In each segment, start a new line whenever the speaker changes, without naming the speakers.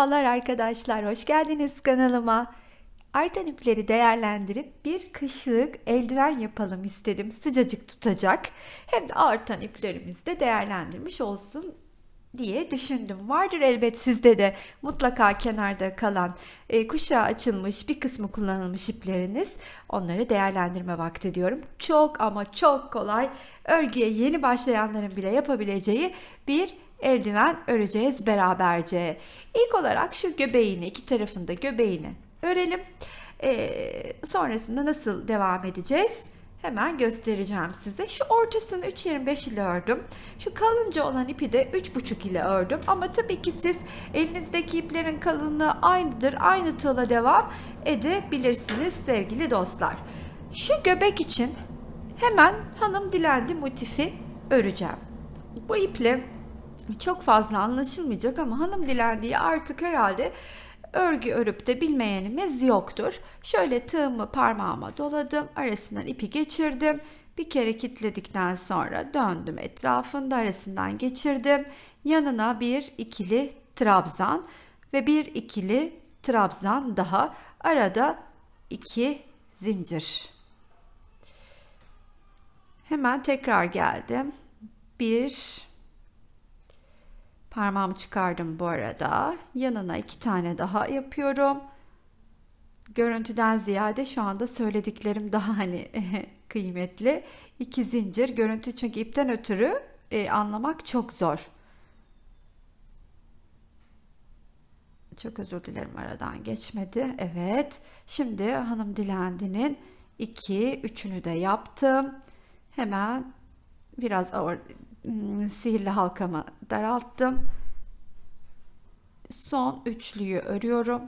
Merhabalar arkadaşlar, hoş geldiniz kanalıma. Artan ipleri değerlendirip bir kışlık eldiven yapalım istedim. Sıcacık tutacak. Hem de artan iplerimizi de değerlendirmiş olsun diye düşündüm. Vardır elbet sizde de mutlaka kenarda kalan e, kuşağı açılmış bir kısmı kullanılmış ipleriniz. Onları değerlendirme vakti diyorum. Çok ama çok kolay örgüye yeni başlayanların bile yapabileceği bir eldiven öreceğiz beraberce. İlk olarak şu göbeğini iki tarafında göbeğini örelim. Ee, sonrasında nasıl devam edeceğiz? Hemen göstereceğim size. Şu ortasını 3.25 ile ördüm. Şu kalınca olan ipi de 3.5 ile ördüm. Ama tabii ki siz elinizdeki iplerin kalınlığı aynıdır. Aynı tığla devam edebilirsiniz sevgili dostlar. Şu göbek için hemen hanım dilendi motifi öreceğim. Bu iple çok fazla anlaşılmayacak ama hanım dilendiği artık herhalde örgü örüp de bilmeyenimiz yoktur. Şöyle tığımı parmağıma doladım, arasından ipi geçirdim. Bir kere kilitledikten sonra döndüm etrafında arasından geçirdim. Yanına bir ikili trabzan ve bir ikili trabzan daha. Arada iki zincir. Hemen tekrar geldim. Bir Parmağımı çıkardım bu arada. Yanına iki tane daha yapıyorum. Görüntüden ziyade şu anda söylediklerim daha hani kıymetli. İki zincir. Görüntü çünkü ipten ötürü e, anlamak çok zor. Çok özür dilerim aradan geçmedi. Evet. Şimdi hanım dilendinin iki, üçünü de yaptım. Hemen biraz ağır sihirli halkamı daralttım. Son üçlüyü örüyorum.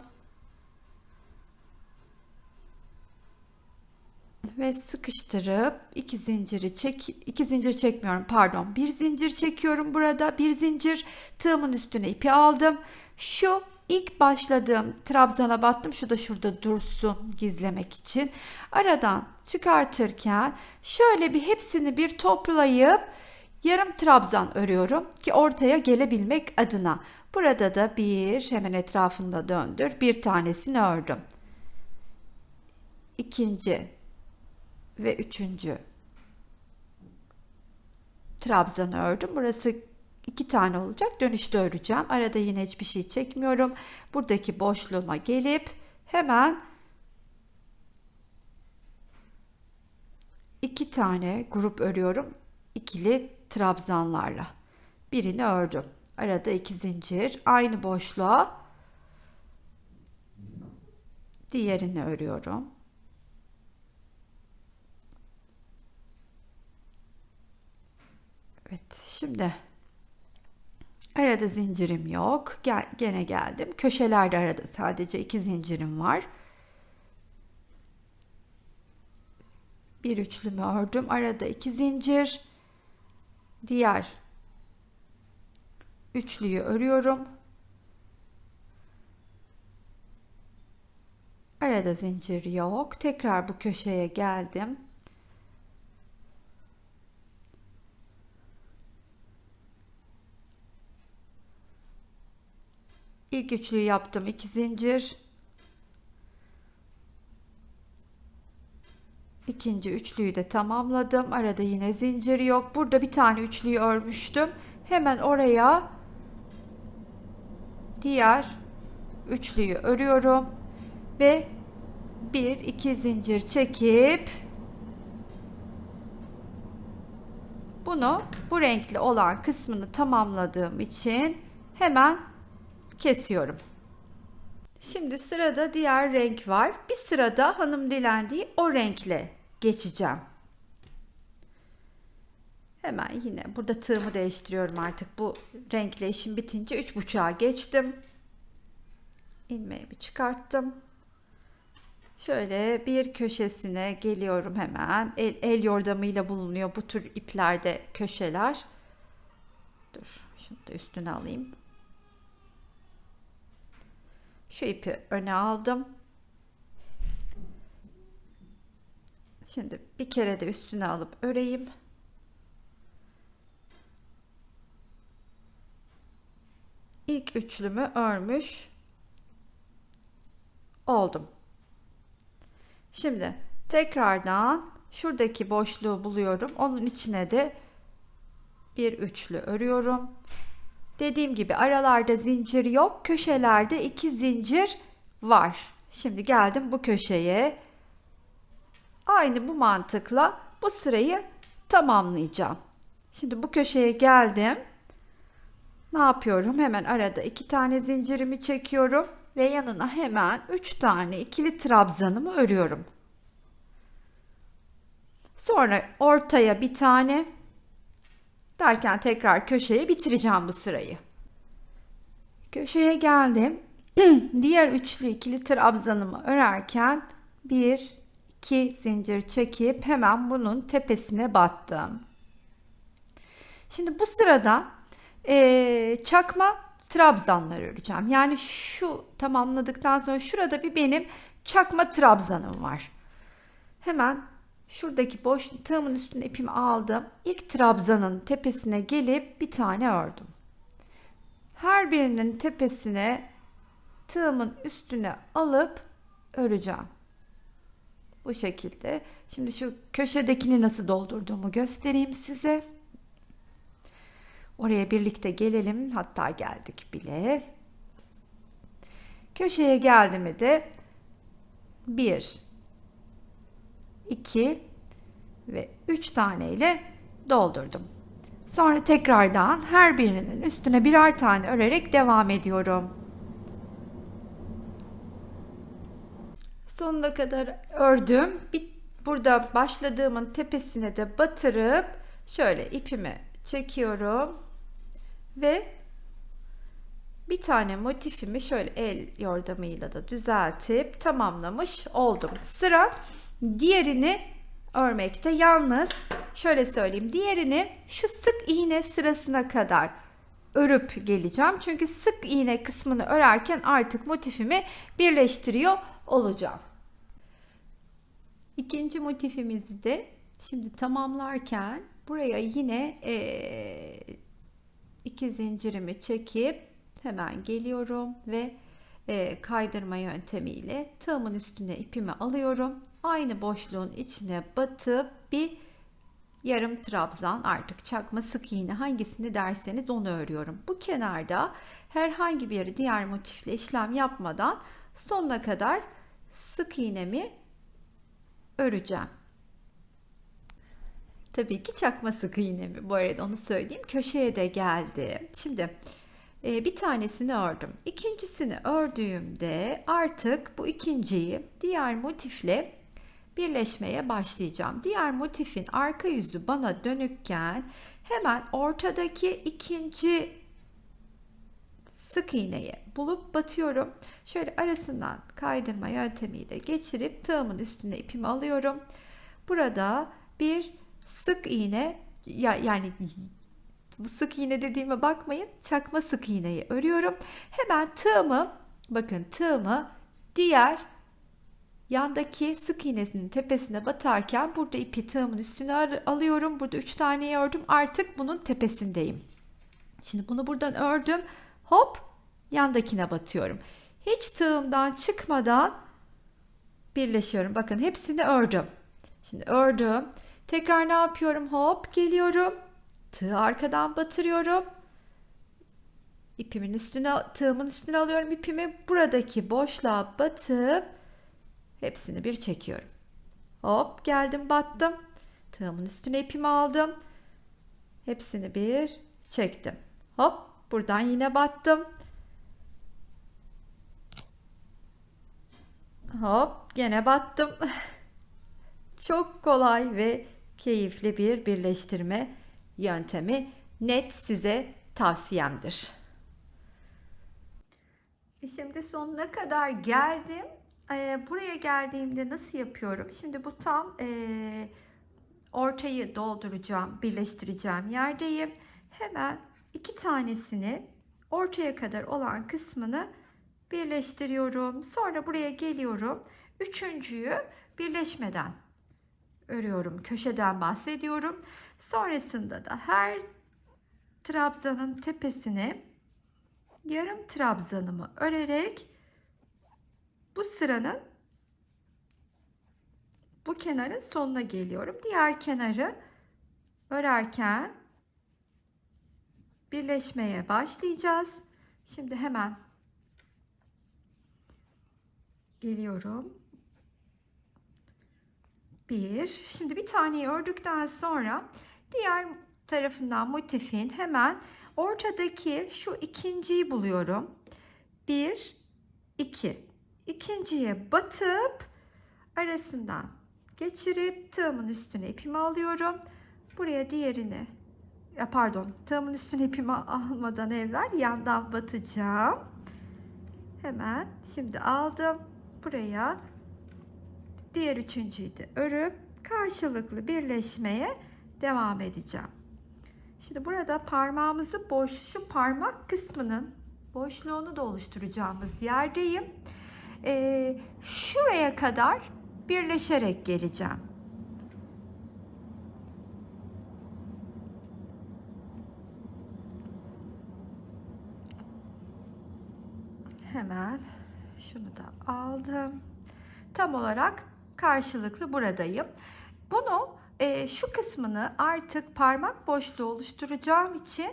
Ve sıkıştırıp iki zinciri çek iki zincir çekmiyorum pardon bir zincir çekiyorum burada bir zincir tığımın üstüne ipi aldım şu ilk başladığım trabzana battım şu da şurada dursun gizlemek için aradan çıkartırken şöyle bir hepsini bir toplayıp Yarım trabzan örüyorum ki ortaya gelebilmek adına. Burada da bir hemen etrafında döndür. Bir tanesini ördüm. İkinci ve üçüncü trabzanı ördüm. Burası iki tane olacak. Dönüşte öreceğim. Arada yine hiçbir şey çekmiyorum. Buradaki boşluğuma gelip hemen iki tane grup örüyorum. İkili trabzanlarla. Birini ördüm. Arada iki zincir. Aynı boşluğa diğerini örüyorum. Evet şimdi arada zincirim yok. Gel, gene geldim. Köşelerde arada sadece iki zincirim var. Bir üçlümü ördüm. Arada iki zincir diğer üçlüyü örüyorum. Arada zincir yok. Tekrar bu köşeye geldim. İlk üçlüyü yaptım. iki zincir. İkinci üçlüyü de tamamladım. Arada yine zincir yok. Burada bir tane üçlüyü örmüştüm. Hemen oraya diğer üçlüyü örüyorum ve bir iki zincir çekip bunu bu renkli olan kısmını tamamladığım için hemen kesiyorum. Şimdi sırada diğer renk var. Bir sırada hanım dilendiği o renkle geçeceğim. Hemen yine burada tığımı değiştiriyorum artık. Bu renkle işim bitince üç buçuğa geçtim. İlmeğimi çıkarttım. Şöyle bir köşesine geliyorum hemen. El, el yordamıyla bulunuyor bu tür iplerde köşeler. Dur şunu da üstüne alayım. Şu ipi öne aldım. Şimdi bir kere de üstüne alıp öreyim. İlk üçlümü örmüş oldum. Şimdi tekrardan şuradaki boşluğu buluyorum. Onun içine de bir üçlü örüyorum. Dediğim gibi aralarda zincir yok. Köşelerde iki zincir var. Şimdi geldim bu köşeye. Aynı bu mantıkla bu sırayı tamamlayacağım. Şimdi bu köşeye geldim. Ne yapıyorum? Hemen arada iki tane zincirimi çekiyorum ve yanına hemen üç tane ikili trabzanımı örüyorum. Sonra ortaya bir tane derken tekrar köşeye bitireceğim bu sırayı. Köşeye geldim. Diğer üçlü ikili trabzanımı örerken bir iki zincir çekip hemen bunun tepesine battım. Şimdi bu sırada e, çakma trabzanlar öreceğim. Yani şu tamamladıktan sonra şurada bir benim çakma trabzanım var. Hemen şuradaki boş tığımın üstüne ipimi aldım. İlk trabzanın tepesine gelip bir tane ördüm. Her birinin tepesine tığımın üstüne alıp öreceğim. Bu şekilde. Şimdi şu köşedekini nasıl doldurduğumu göstereyim size. Oraya birlikte gelelim. Hatta geldik bile. Köşeye geldiğimi de 1 2 ve 3 tane ile doldurdum. Sonra tekrardan her birinin üstüne birer tane örerek devam ediyorum. Sonuna kadar ördüm. Bir, burada başladığımın tepesine de batırıp şöyle ipimi çekiyorum ve bir tane motifimi şöyle el yordamıyla da düzeltip tamamlamış oldum. Sıra diğerini örmekte. Yalnız şöyle söyleyeyim. Diğerini şu sık iğne sırasına kadar örüp geleceğim. Çünkü sık iğne kısmını örerken artık motifimi birleştiriyor olacağım. İkinci motifimizi de şimdi tamamlarken buraya yine ee, iki zincirimi çekip hemen geliyorum ve e, kaydırma yöntemiyle tığımın üstüne ipimi alıyorum. Aynı boşluğun içine batıp bir yarım trabzan artık çakma sık iğne hangisini derseniz onu örüyorum. Bu kenarda herhangi bir diğer motifle işlem yapmadan sonuna kadar sık iğnemi öreceğim. Tabii ki çakma sık iğnemi bu arada onu söyleyeyim. Köşeye de geldi. Şimdi e, bir tanesini ördüm. İkincisini ördüğümde artık bu ikinciyi diğer motifle birleşmeye başlayacağım. Diğer motifin arka yüzü bana dönükken hemen ortadaki ikinci sık iğneyi bulup batıyorum. Şöyle arasından kaydırma yöntemiyle geçirip tığımın üstüne ipimi alıyorum. Burada bir sık iğne ya yani sık iğne dediğime bakmayın. Çakma sık iğneyi örüyorum. Hemen tığımı bakın tığımı diğer yandaki sık iğnesinin tepesine batarken burada ipi tığımın üstüne alıyorum. Burada 3 tane ördüm. Artık bunun tepesindeyim. Şimdi bunu buradan ördüm. Hop yandakine batıyorum. Hiç tığımdan çıkmadan birleşiyorum. Bakın hepsini ördüm. Şimdi ördüm. Tekrar ne yapıyorum? Hop geliyorum. Tığı arkadan batırıyorum. İpimin üstüne, tığımın üstüne alıyorum ipimi. Buradaki boşluğa batıp hepsini bir çekiyorum. Hop geldim battım. Tığımın üstüne ipimi aldım. Hepsini bir çektim. Hop buradan yine battım. Hop gene battım. Çok kolay ve keyifli bir birleştirme yöntemi net size tavsiyemdir. Şimdi sonuna kadar geldim. Ee, buraya geldiğimde nasıl yapıyorum? Şimdi bu tam e, ortayı dolduracağım, birleştireceğim yerdeyim. Hemen iki tanesini ortaya kadar olan kısmını birleştiriyorum. Sonra buraya geliyorum. Üçüncüyü birleşmeden örüyorum. Köşeden bahsediyorum. Sonrasında da her trabzanın tepesine yarım trabzanımı örerek bu sıranın bu kenarın sonuna geliyorum. Diğer kenarı örerken birleşmeye başlayacağız. Şimdi hemen geliyorum. Bir. Şimdi bir taneyi ördükten sonra diğer tarafından motifin hemen ortadaki şu ikinciyi buluyorum. Bir, iki. İkinciye batıp arasından geçirip tığımın üstüne ipimi alıyorum. Buraya diğerini ya pardon tığımın üstüne ipimi almadan evvel yandan batacağım. Hemen şimdi aldım. Buraya diğer üçüncüyü de örüp karşılıklı birleşmeye devam edeceğim. Şimdi burada parmağımızı boş şu parmak kısmının boşluğunu da oluşturacağımız yerdeyim. Ee, şuraya kadar birleşerek geleceğim. Hemen şunu da aldım. Tam olarak karşılıklı buradayım. Bunu e, şu kısmını artık parmak boşluğu oluşturacağım için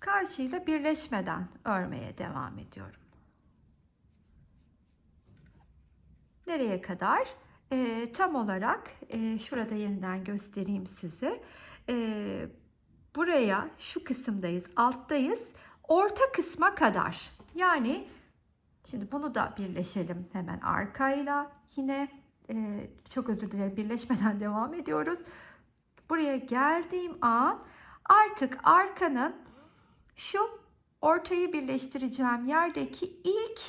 karşıyla birleşmeden örmeye devam ediyorum. Nereye kadar? E, tam olarak e, şurada yeniden göstereyim size. E, buraya şu kısımdayız, alttayız. Orta kısma kadar. Yani şimdi bunu da birleşelim hemen arkayla. Yine e, çok özür dilerim birleşmeden devam ediyoruz. Buraya geldiğim an artık arkanın şu ortayı birleştireceğim yerdeki ilk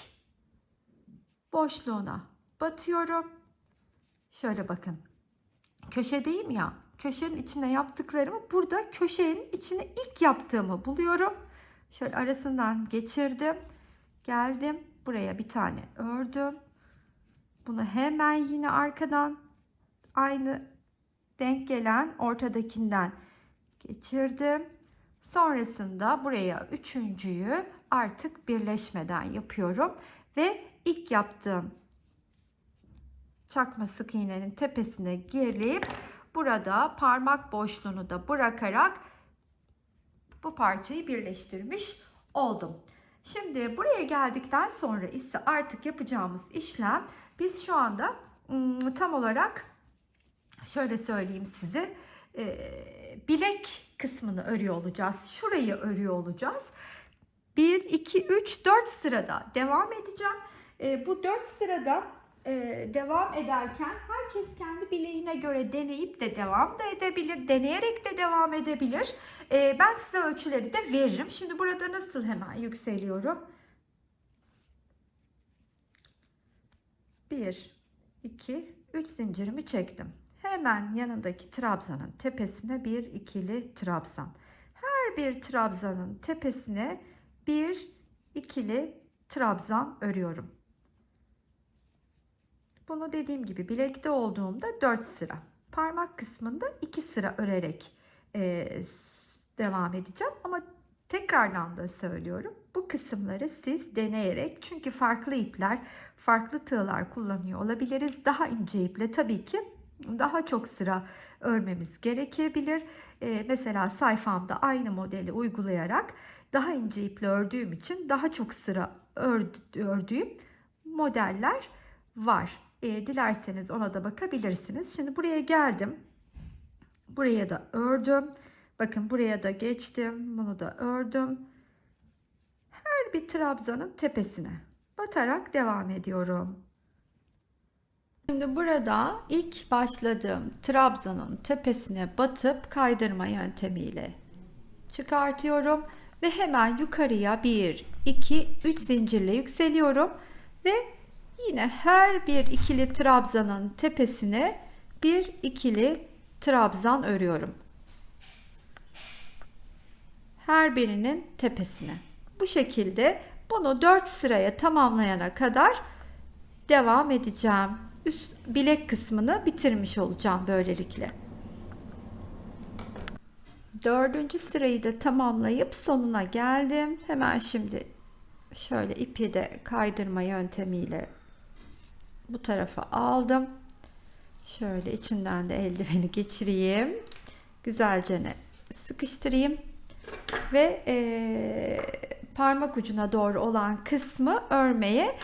boşluğuna batıyorum. Şöyle bakın. Köşedeyim ya. Köşenin içine yaptıklarımı burada köşenin içine ilk yaptığımı buluyorum. Şöyle arasından geçirdim. Geldim. Buraya bir tane ördüm. Bunu hemen yine arkadan aynı denk gelen ortadakinden geçirdim. Sonrasında buraya üçüncüyü artık birleşmeden yapıyorum ve ilk yaptığım çakma sık iğnenin tepesine gelip burada parmak boşluğunu da bırakarak bu parçayı birleştirmiş oldum. Şimdi buraya geldikten sonra ise artık yapacağımız işlem biz şu anda tam olarak şöyle söyleyeyim size bilek kısmını örüyor olacağız. Şurayı örüyor olacağız. 1, 2, 3, 4 sırada devam edeceğim. Bu 4 sırada e, devam ederken herkes kendi bileğine göre deneyip de devam da edebilir. Deneyerek de devam edebilir. E, ben size ölçüleri de veririm. Şimdi burada nasıl hemen yükseliyorum? 1, 2, 3 zincirimi çektim. Hemen yanındaki trabzanın tepesine bir ikili trabzan. Her bir trabzanın tepesine bir ikili trabzan örüyorum. Bunu dediğim gibi bilekte olduğumda 4 sıra. Parmak kısmında 2 sıra örerek e, devam edeceğim. Ama tekrardan da söylüyorum. Bu kısımları siz deneyerek çünkü farklı ipler, farklı tığlar kullanıyor olabiliriz. Daha ince iple tabii ki daha çok sıra örmemiz gerekebilir. Ee, mesela sayfamda aynı modeli uygulayarak daha ince iple ördüğüm için daha çok sıra ördüğüm modeller var. E, dilerseniz ona da bakabilirsiniz. Şimdi buraya geldim. Buraya da ördüm. Bakın buraya da geçtim. Bunu da ördüm. Her bir trabzanın tepesine batarak devam ediyorum. Şimdi burada ilk başladığım trabzanın tepesine batıp kaydırma yöntemiyle çıkartıyorum ve hemen yukarıya 1 2 3 zincirle yükseliyorum ve Yine her bir ikili trabzanın tepesine bir ikili trabzan örüyorum. Her birinin tepesine. Bu şekilde bunu 4 sıraya tamamlayana kadar devam edeceğim. Üst bilek kısmını bitirmiş olacağım böylelikle. Dördüncü sırayı da tamamlayıp sonuna geldim. Hemen şimdi şöyle ipi de kaydırma yöntemiyle bu tarafa aldım. Şöyle içinden de eldiveni geçireyim. Güzelce ne sıkıştırayım. Ve e, parmak ucuna doğru olan kısmı örmeye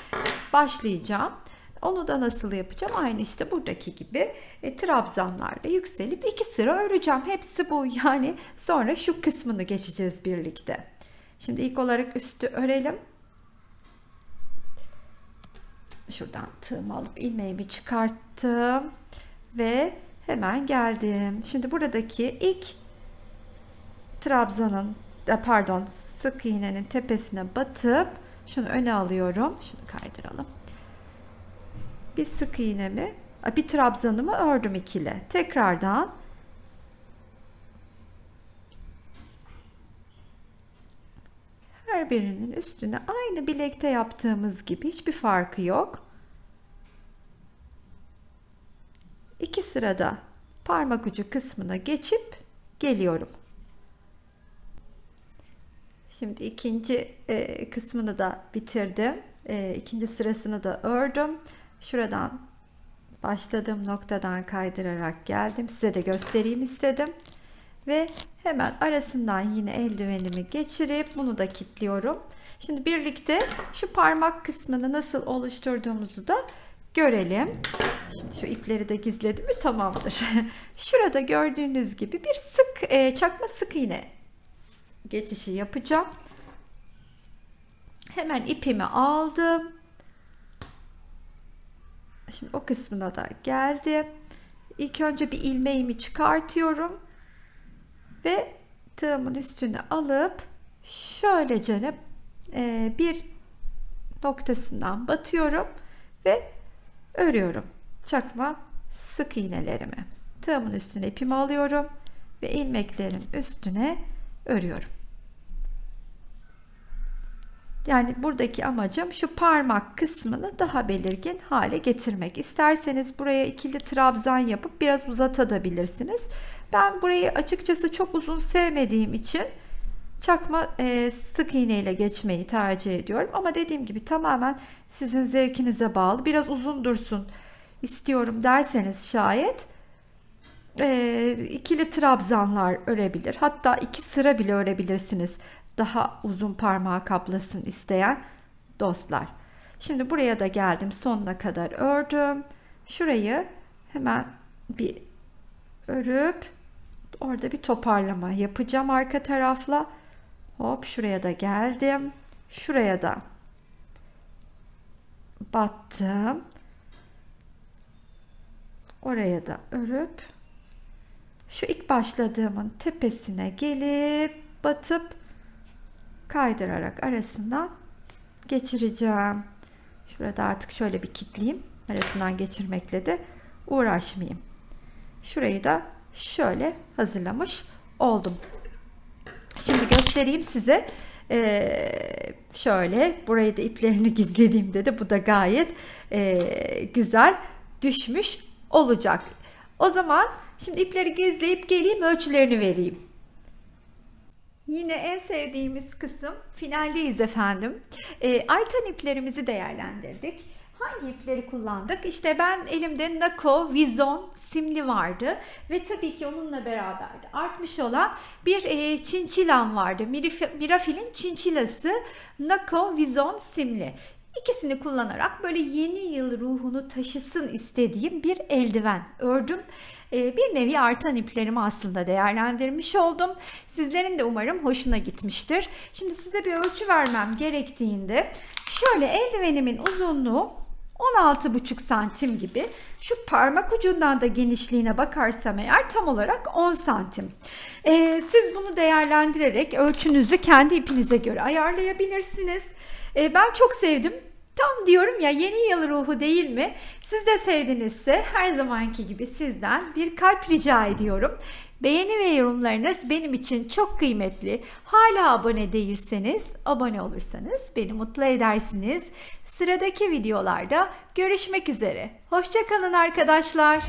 başlayacağım. Onu da nasıl yapacağım? Aynı işte buradaki gibi e, trabzanlarda yükselip iki sıra öreceğim. Hepsi bu yani sonra şu kısmını geçeceğiz birlikte. Şimdi ilk olarak üstü örelim. Şuradan tığımı alıp ilmeğimi çıkarttım ve hemen geldim. Şimdi buradaki ilk trabzanın pardon sık iğnenin tepesine batıp şunu öne alıyorum. Şunu kaydıralım. Bir sık iğnemi, bir trabzanımı ördüm ikili. Tekrardan her birinin üstüne aynı bilekte yaptığımız gibi hiçbir farkı yok. İki sırada parmak ucu kısmına geçip geliyorum. Şimdi ikinci e, kısmını da bitirdim. E, ikinci sırasını da ördüm. Şuradan başladığım noktadan kaydırarak geldim. Size de göstereyim istedim. Ve hemen arasından yine eldivenimi geçirip bunu da kilitliyorum. Şimdi birlikte şu parmak kısmını nasıl oluşturduğumuzu da görelim. Şimdi şu ipleri de gizledim mi tamamdır. Şurada gördüğünüz gibi bir sık e, çakma sık iğne geçişi yapacağım. Hemen ipimi aldım. Şimdi o kısmına da geldim. İlk önce bir ilmeğimi çıkartıyorum ve tığımın üstüne alıp şöylece e, bir noktasından batıyorum ve örüyorum. Çakma sık iğnelerimi. Tığımın üstüne ipimi alıyorum ve ilmeklerin üstüne örüyorum. Yani buradaki amacım şu parmak kısmını daha belirgin hale getirmek. İsterseniz buraya ikili trabzan yapıp biraz uzatabilirsiniz. Ben burayı açıkçası çok uzun sevmediğim için çakma e, sık iğne ile geçmeyi tercih ediyorum. Ama dediğim gibi tamamen sizin zevkinize bağlı. Biraz uzun dursun istiyorum derseniz şayet e, ikili trabzanlar örebilir. Hatta iki sıra bile örebilirsiniz. Daha uzun parmağı kaplasın isteyen dostlar. Şimdi buraya da geldim. Sonuna kadar ördüm. Şurayı hemen bir örüp orada bir toparlama yapacağım arka tarafla. Hop şuraya da geldim. Şuraya da battım. Oraya da örüp şu ilk başladığımın tepesine gelip batıp kaydırarak arasından geçireceğim. Şurada artık şöyle bir kitleyeyim. Arasından geçirmekle de uğraşmayayım. Şurayı da şöyle hazırlamış oldum. Şimdi göstereyim size. Ee, şöyle burayı da iplerini gizlediğimde de bu da gayet e, güzel düşmüş olacak. O zaman şimdi ipleri gizleyip geleyim ölçülerini vereyim. Yine en sevdiğimiz kısım finaldeyiz efendim. E, artan iplerimizi değerlendirdik. Hangi ipleri kullandık? İşte ben elimde Nako Vizon simli vardı ve tabii ki onunla beraber de artmış olan bir e, çinçilam vardı. Mirafil'in çinçilası Nako Vizon simli. İkisini kullanarak böyle yeni yıl ruhunu taşısın istediğim bir eldiven ördüm. Ee, bir nevi artan iplerimi aslında değerlendirmiş oldum. Sizlerin de umarım hoşuna gitmiştir. Şimdi size bir ölçü vermem gerektiğinde şöyle eldivenimin uzunluğu 16,5 santim gibi. Şu parmak ucundan da genişliğine bakarsam eğer tam olarak 10 santim. Ee, siz bunu değerlendirerek ölçünüzü kendi ipinize göre ayarlayabilirsiniz. Ee, ben çok sevdim. Tam diyorum ya yeni yıl ruhu değil mi? Siz de sevdinizse her zamanki gibi sizden bir kalp rica ediyorum. Beğeni ve yorumlarınız benim için çok kıymetli. Hala abone değilseniz abone olursanız beni mutlu edersiniz. Sıradaki videolarda görüşmek üzere. Hoşçakalın arkadaşlar.